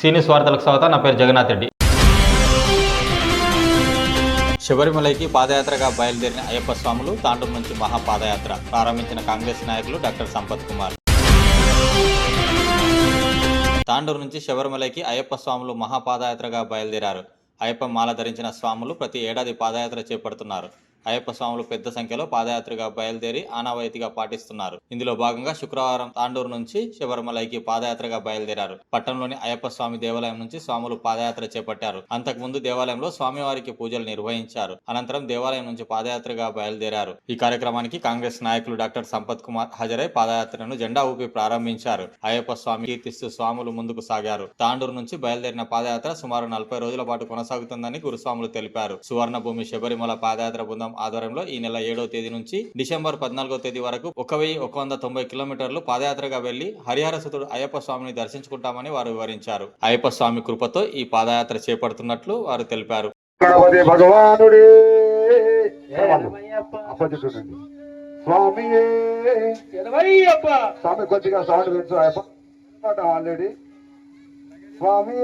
సీనియస్ వార్తలకు స్వాగతం. నా పేరు జగన్నాథ్ రెడ్డి. శబరిమలైకి పాదయాత్రగా బయలుదేరిన అయ్యప్ప స్వాములు తాండూరు నుంచి మహాపాదయాత్ర ప్రారంభించిన కాంగ్రెస్ నాయకులు డాక్టర్ సంపత్ కుమార్. తాండూరు నుంచి శబరిమలైకి అయ్యప్ప స్వాములు మహాపాదయాత్రగా బయలుదేరారు. అయ్యప్ప మాల ధరించిన స్వాములు ప్రతి ఏడాది పాదయాత్ర చేపడుతున్నారు. అయ్యప్ప స్వాములు పెద్ద సంఖ్యలో పాదయాత్రగా బయలుదేరి ఆనవాయితీగా పాటిస్తున్నారు. ఇందులో భాగంగా శుక్రవారం తాండూరు నుంచి శబరిమలైకి పాదయాత్రగా బయలుదేరారు. పట్టణంలోని అయ్యప్ప స్వామి దేవాలయం నుంచి స్వాములు పాదయాత్ర చేపట్టారు. అంతకుముందు దేవాలయంలో స్వామివారికి పూజలు నిర్వహించారు. అనంతరం దేవాలయం నుంచి పాదయాత్రగా బయలుదేరారు. ఈ కార్యక్రమానికి కాంగ్రెస్ నాయకులు డాక్టర్ సంపత్ కుమార్ హాజరై పాదయాత్రను జెండా ఊపి ప్రారంభించారు. అయ్యప్ప స్వామి కీర్తిస్తూ స్వాములు ముందుకు సాగారు. తాండూరు నుంచి బయలుదేరిన పాదయాత్ర సుమారు నలభై రోజుల పాటు కొనసాగుతుందని గురుస్వాములు తెలిపారు. సువర్ణ భూమి శబరిమల పాదయాత్ర బృందం ఆధ్వర్యంలో ఈ నెల ఏడవ తేదీ నుంచి డిసెంబర్ పద్నాలుగో తేదీ వరకు ఒక వెయ్యి ఒక వంద తొంభై కిలోమీటర్లు పాదయాత్రగా వెళ్ళి హరిహరసుతుడు అయ్యప్ప స్వామిని దర్శించుకుంటామని వారు వివరించారు. అయ్యప్ప స్వామి కృపతో ఈ పాదయాత్ర చేపడుతున్నట్లు వారు తెలిపారు. గణపతి భగవానుడే. అప్పచెప్తుండండి. స్వామి స్వామి కొద్దిగా సౌండ్ పెంచు అయ్యప్ప ఆల్రెడీ. స్వామి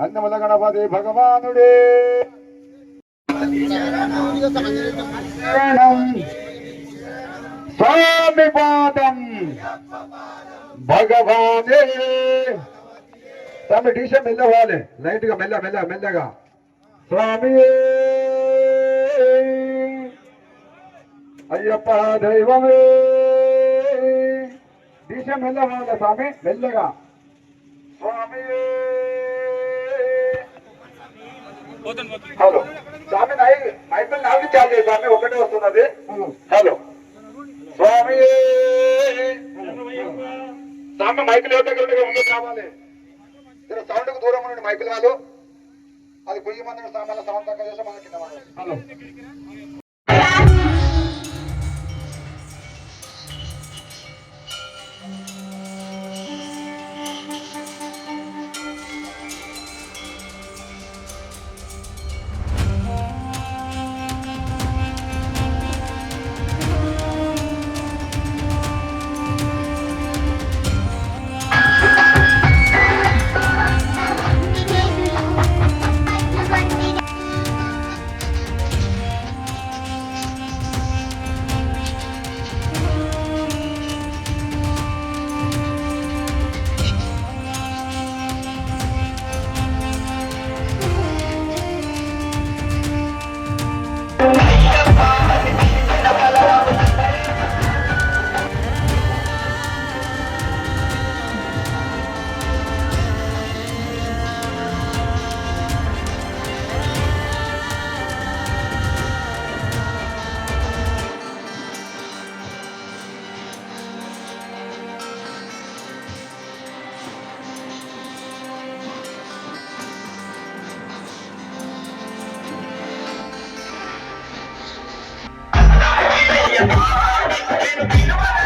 అన్నమల గణపతి భగవానుడే స్వామి పాదం భగవానే స్వామి టీషర్ట్ మెల్లవాలి లైట్గా మెల్ల మెల్ల మెల్లగా స్వామి అయ్యప్ప దైవమే టీషర్ట్ మెల్లవాలి స్వామి మెల్లగా స్వామి హలో. స్వామి మైపిల్ నాలుగు చాలు చేయి స్వామి. ఒకటే వస్తున్నది. హలో. స్వామి. స్వామి మైకులు ఎవరి దగ్గర ఉండగా ముందుకు రావాలి జర సౌండ్కు దూరం ఉండండి మైకులు కాదు అది పొయ్యి మంది సామాన్ల సౌండ్ తక్కువ చేస్తే మన కింద పడాలి. హలో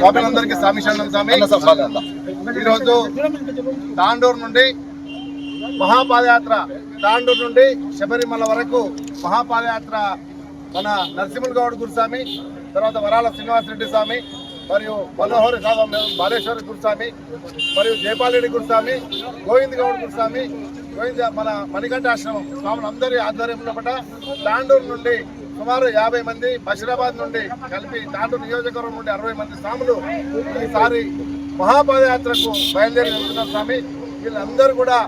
స్వామిలందరికీ స్వామి శరణం స్వామి. ఈరోజు తాండూరు నుండి మహాపాదయాత్ర తాండూరు నుండి శబరిమల వరకు మహాపాదయాత్ర మన నరసింహన్ గౌడ్ గురుస్వామి తర్వాత వరాల శ్రీనివాసరెడ్డి స్వామి మరియు మనోహర్ బాలేశ్వర గురుస్వామి మరియు జయపాల్ రెడ్డి గురుస్వామి గోవింద్ గౌడ్ గురుస్వామి గోవింద మన మణికంఠ ఆశ్రమం స్వాములందరి ఆధ్వర్యంలో పట తాండూరు నుండి సుమారు యాభై మంది బషీరాబాద్ నుండి కలిపి తాండూరు నియోజకవర్గం నుండి అరవై మంది స్వాములు ఈసారి మహాపాదయాత్రకు బయలుదేరి వెళ్తున్నారు స్వామి. వీళ్ళందరూ కూడా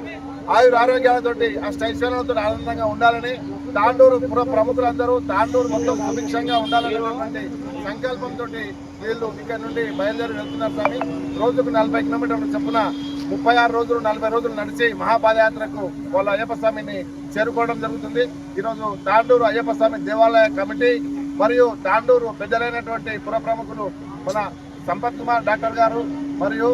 ఆయుర ఆరోగ్యాలతోటి అష్టైశ్వర్యాలతో ఆనందంగా ఉండాలని తాండూరు పుర ప్రముఖులందరూ తాండూరు మొత్తం సుభిక్షంగా ఉండాలనేటువంటి సంకల్పంతో వీళ్ళు ఇక్కడ నుండి బయలుదేరి వెళ్తున్నారు స్వామి. రోజుకు నలభై కిలోమీటర్ల చొప్పున ముప్పై ఆరు రోజులు నలభై రోజులు నడిచి మహాపాదయాత్రకు వాళ్ళ అయ్యప్ప స్వామిని చేరుకోవడం జరుగుతుంది. ఈరోజు తాండూరు అయ్యప్ప స్వామి దేవాలయ కమిటీ మరియు తాండూరు పెద్దలైనటువంటి పుర ప్రముఖులు మన సంపత్ కుమార్ డాక్టర్ గారు మరియు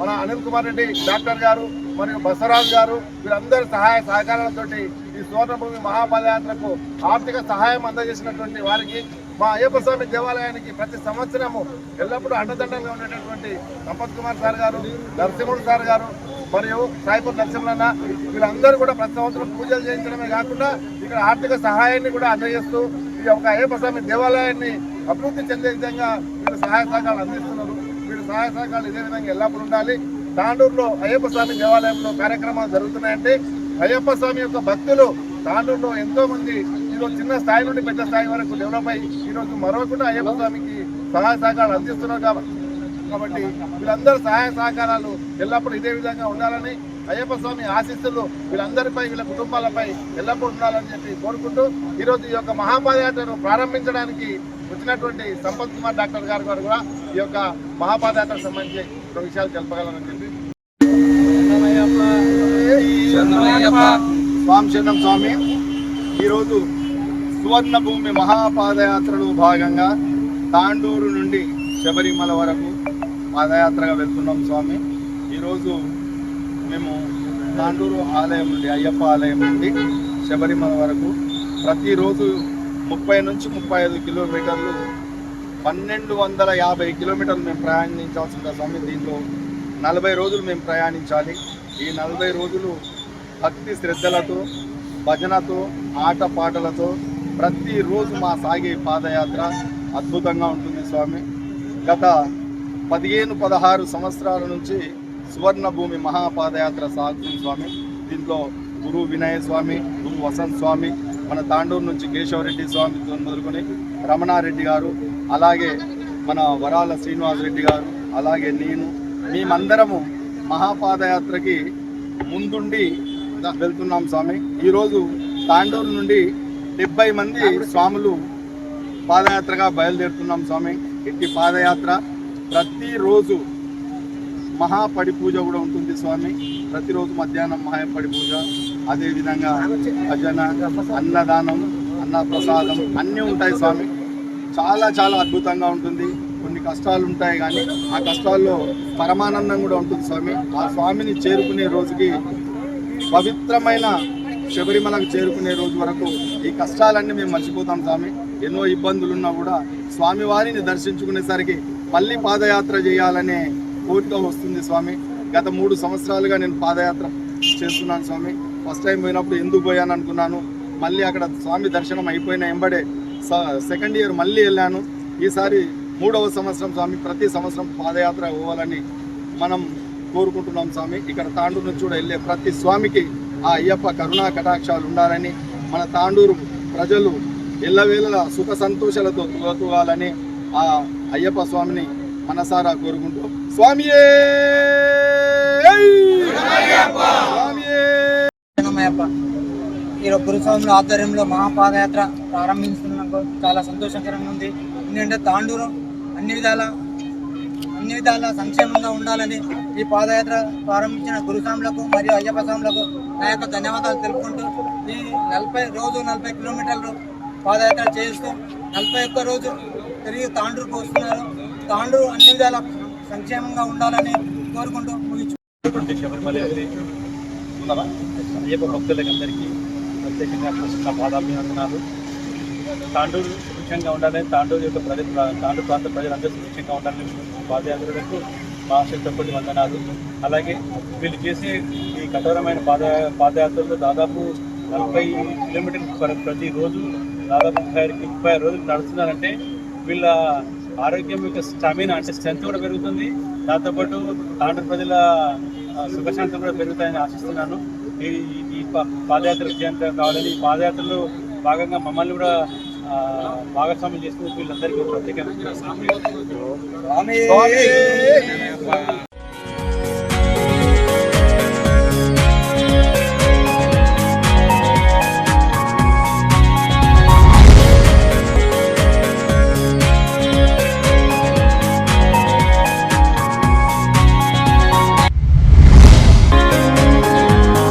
మన అనిల్ కుమార్ రెడ్డి డాక్టర్ గారు మరియు బసవరాజు గారు వీరందరి సహాయ సహకారాలతోటి ఈ సువర్ణభూమి మహాపాదయాత్రకు ఆర్థిక సహాయం అందజేసినటువంటి వారికి మా అయ్యప్ప స్వామి దేవాలయానికి ప్రతి సంవత్సరము ఎల్లప్పుడూ అండదండంగా ఉండేటటువంటి సంపత్ కుమార్ సార్ గారు నరసింహుడు సార్ గారు మరియు సాయిపూర్ నరసింహన్న వీళ్ళందరూ కూడా ప్రతి సంవత్సరం పూజలు చేయించడమే కాకుండా ఇక్కడ ఆర్థిక సహాయాన్ని కూడా అందజేస్తూ ఈ యొక్క అయ్యప్ప స్వామి దేవాలయాన్ని అభివృద్ధి చెందే విధంగా వీళ్ళు సహాయ సహకారాలు అందిస్తున్నారు. వీళ్ళు సహాయ సహకారాలు ఇదే విధంగా ఎల్లప్పుడూ ఉండాలి. తాండూరులో అయ్యప్ప స్వామి దేవాలయంలో కార్యక్రమాలు జరుగుతున్నాయంటే అయ్యప్ప స్వామి యొక్క భక్తులు తాండూరులో ఎంతో మంది ఈరోజు చిన్న స్థాయి నుండి పెద్ద స్థాయి వరకు డెవలప్ అయ్యి ఈరోజు మరొకటి అయ్యప్ప స్వామికి సహాయ సహకారాలు అందిస్తున్నారు కాబట్టి కాబట్టి వీళ్ళందరూ సహాయ సహకారాలు ఎల్లప్పుడూ ఇదే విధంగా ఉండాలని అయ్యప్ప స్వామి ఆశీస్సులు వీళ్ళందరిపై వీళ్ళ కుటుంబాలపై ఎల్లప్పుడూ ఉండాలని చెప్పి కోరుకుంటూ ఈరోజు ఈ యొక్క మహాపాదయాత్రను ప్రారంభించడానికి వచ్చినటువంటి సంపత్ కుమార్ డాక్టర్ గారు గారు కూడా ఈ యొక్క మహాపాదయాత్ర సంబంధించి కొన్ని విషయాలు తెలపగలరని చెప్పి. స్వామి శరణం స్వామి. ఈరోజు సువర్ణ భూమి మహాపాదయాత్రలో భాగంగా తాండూరు నుండి శబరిమల వరకు పాదయాత్రగా వెళ్తున్నాం స్వామి. ఈరోజు మేము తాండూరు ఆలయం నుండి అయ్యప్ప ఆలయం నుండి శబరిమల వరకు ప్రతిరోజు ముప్పై నుంచి ముప్పై ఐదు కిలోమీటర్లు పన్నెండు వందల యాభై కిలోమీటర్లు మేము ప్రయాణించాల్సి ఉంటుంది స్వామి? దీంట్లో నలభై రోజులు మేము ప్రయాణించాలి. ఈ నలభై రోజులు భక్తి శ్రద్ధలతో భజనతో ఆటపాటలతో ప్రతిరోజు మా సాగే పాదయాత్ర అద్భుతంగా ఉంటుంది స్వామి. గత పదిహేను పదహారు సంవత్సరాల నుంచి సువర్ణ భూమి మహాపాదయాత్ర సాగుతుంది స్వామి. దీంట్లో గురు వినయ స్వామి గురు వసంత్ స్వామి మన తాండూరు నుంచి కేశవరెడ్డి స్వామి మొదలుకొని రమణారెడ్డి గారు అలాగే మన వరాల శ్రీనివాస్ రెడ్డి గారు అలాగే నేను మేమందరము మహాపాదయాత్రకి ముందుండి వెళ్తున్నాం స్వామి. ఈరోజు తాండూరు నుండి డెబ్బై మంది స్వాములు పాదయాత్రగా బయలుదేరుతున్నాం స్వామి. ఇట్టి పాదయాత్ర. ప్రతిరోజు మహాపడి పూజ కూడా ఉంటుంది స్వామి. ప్రతిరోజు మధ్యాహ్నం మహాపడి పూజ. అదేవిధంగా భజన అన్నదానం అన్న ప్రసాదం అన్నీ ఉంటాయి స్వామి. చాలా చాలా అద్భుతంగా ఉంటుంది. కొన్ని కష్టాలు ఉంటాయి కానీ ఆ కష్టాల్లో పరమానందం కూడా ఉంటుంది స్వామి. ఆ స్వామిని చేరుకునే రోజుకి పవిత్రమైన శబరిమలకు చేరుకునే రోజు వరకు ఈ కష్టాలన్నీ మేము మర్చిపోతాం స్వామి. ఎన్నో ఇబ్బందులు ఉన్నా కూడా స్వామివారిని దర్శించుకునేసరికి మళ్ళీ పాదయాత్ర చేయాలనే కోరిక వస్తుంది స్వామి. గత మూడు సంవత్సరాలుగా నేను పాదయాత్ర చేస్తున్నాను స్వామి. ఫస్ట్ టైం పోయినప్పుడు ఎందుకు పోయాను అనుకున్నాను. మళ్ళీ అక్కడ స్వామి దర్శనం అయిపోయిన ఎంబడే సెకండ్ ఇయర్ మళ్ళీ వెళ్ళాను. ఈసారి మూడవ సంవత్సరం స్వామి ప్రతి సంవత్సరం పాదయాత్ర పోవాలని మనం కోరుకుంటున్నాం స్వామి. ఇక్కడ తాండూరు నుంచి కూడా వెళ్ళే ప్రతి స్వామికి ఆ అయ్యప్ప కరుణా కటాక్షాలు ఉండాలని మన తాండూరు ప్రజలు ఎల్లవేళలా సుఖ సంతోషాలతో తూగాలని ఆ అయ్యప్ప స్వామిని మనసారా కోరుకుంటూ స్వామియే! ఈరోజు గురుస్వాముల ఆధ్వర్యంలో మహాపాదయాత్ర ప్రారంభించుకున్నందుకు చాలా సంతోషకరంగా ఉంది. ఎందుకంటే తాండూరు అన్ని విధాల అన్ని విధాల సంక్షేమంగా ఉండాలని ఈ పాదయాత్ర ప్రారంభించిన గురుస్వాములకు మరియు అయ్యప్ప స్వాములకు నా యొక్క ధన్యవాదాలు తెలుపుకుంటూ ఈ నలభై రోజు నలభై కిలోమీటర్లు పాదయాత్ర చేస్తూ నలభై ఒక్క రోజు తిరిగి తాండ్రుకు వస్తున్నారు. తాండూరు అన్ని విధాల సంక్షేమంగా ఉండాలని కోరుకుంటూ ముగించు శబరిమల అయ్యప్ప భక్తులకందరికీ ప్రత్యేకంగా కృష్ణ పాదాభినందనాలు తాండూరు సుభిక్షంగా ఉండాలని తాండూరు యొక్క ప్రజ తాండూరు ప్రాంత ప్రజలందరూ సుభిక్షంగా ఉండాలని పాదయాత్రలకు మహాశక్తి వందనాలు. అలాగే వీళ్ళు చేసే ఈ కఠోరమైన పాద పాదయాత్రలో దాదాపు నలభై కిలోమీటర్లు ప్ర- ప్రతిరోజు దాదాపు ముప్పై ఆరు- ముప్పై ఆరు రోజులు నడుస్తున్నారంటే వీళ్ళ ఆరోగ్యం యొక్క స్టామినా అంటే స్ట్రెంత్ కూడా పెరుగుతుంది. దాంతోపాటు తాండ్ర ప్రజల సుఖశాంతం కూడా పెరుగుతాయని ఆశిస్తున్నాను. ఈ ఈ పాదయాత్ర విజయంతం కావాలని ఈ పాదయాత్రలో భాగంగా మమ్మల్ని కూడా భాగస్వామ్యం చేసుకుని వీళ్ళందరికీ ప్రత్యేకంగా